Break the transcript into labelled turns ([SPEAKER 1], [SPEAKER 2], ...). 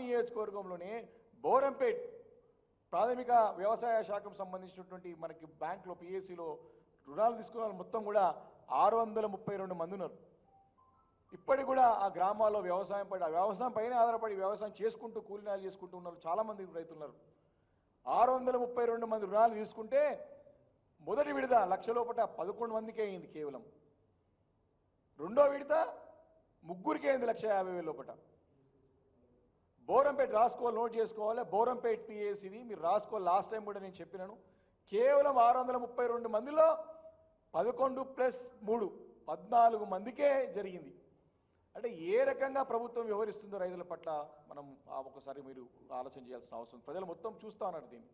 [SPEAKER 1] నియోజకవర్గంలోనే బోరంపేట్ ప్రాథమిక వ్యవసాయ శాఖకు సంబంధించినటువంటి మనకి బ్యాంకులో పిఎస్సిలో రుణాలు తీసుకున్న వాళ్ళు మొత్తం కూడా ఆరు వందల ముప్పై రెండు మంది ఉన్నారు. ఇప్పటికి కూడా ఆ గ్రామాల్లో వ్యవసాయం పడి ఆ వ్యవసాయం పైన ఆధారపడి వ్యవసాయం చేసుకుంటూ కూలినాలు చేసుకుంటూ ఉన్నారు చాలామంది రైతులు ఉన్నారు ఆరు వందల ముప్పై రెండు మంది రుణాలు తీసుకుంటే మొదటి విడత లక్ష లోపల పదకొండు మందికే అయింది కేవలం. రెండో విడత ముగ్గురికి అయింది లక్ష యాభై వేల లోపల. బోరంపేట రాసుకోవాలి నోట్ చేసుకోవాలి. బోరంపేట పిఏసీది మీరు రాసుకోవాలి లాస్ట్ టైం కూడా నేను చెప్పినాను. కేవలం ఆరు వందల ముప్పై రెండు మందిలో పదకొండు ప్లస్ మూడు పద్నాలుగు మందికే జరిగింది. అంటే ఏ రకంగా ప్రభుత్వం వ్యవహరిస్తుందో రైతుల పట్ల మనం ఒకసారి మీరు ఆలోచన చేయాల్సిన అవసరం. ప్రజలు మొత్తం చూస్తా ఉన్నారు దీన్ని.